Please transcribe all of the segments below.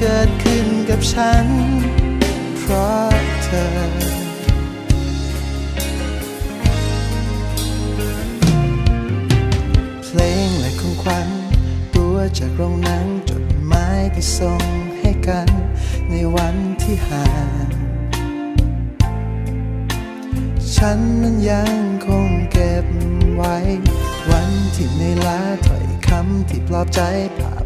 เกิดขึ้นกับฉัน เพราะเธอเพลงและของขวัญตัวจากโรงหนังจดหมายที่ส่งให้กัน ในวันที่ห่าง ฉันนั้นยังคงเก็บไว้ วันที่ในลาถ้อยคำที่ปลอบใจภาพ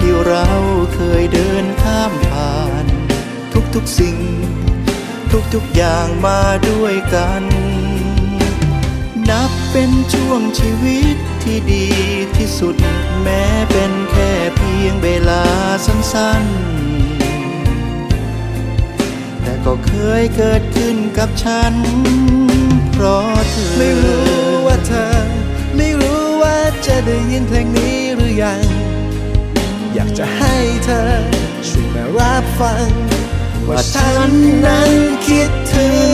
ที่เราเคยเดินข้ามผ่าน ทุกๆสิ่ง ทุกๆอย่างมาด้วยกัน นับเป็นช่วงชีวิตที่ดีที่สุด แม้เป็นแค่เพียงเวลาสั้นๆ แต่ก็เคยเกิดขึ้นกับฉัน เธอช่วยมารับฟัง ว่าฉันนั้นคิดถึง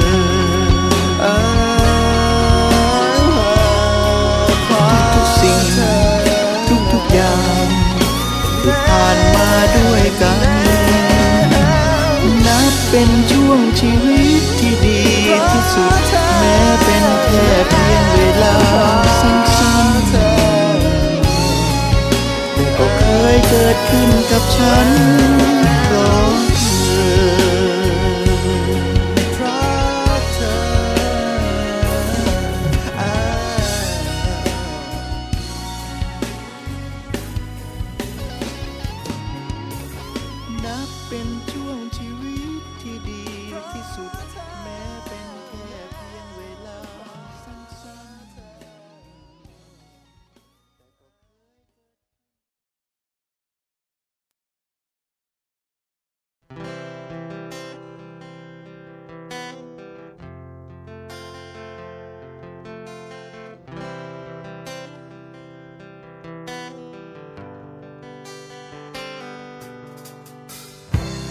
เป็นแค่เพียงเวลาสั้นๆแต่ก็เคยเกิดขึ้นกับฉัน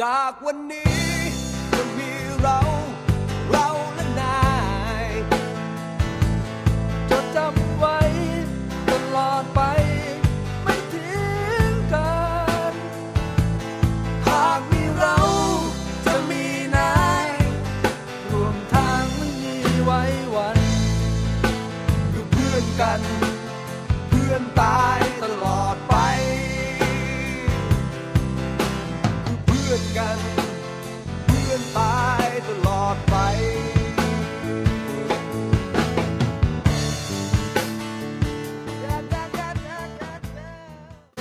จากวันนี้จะมีเรา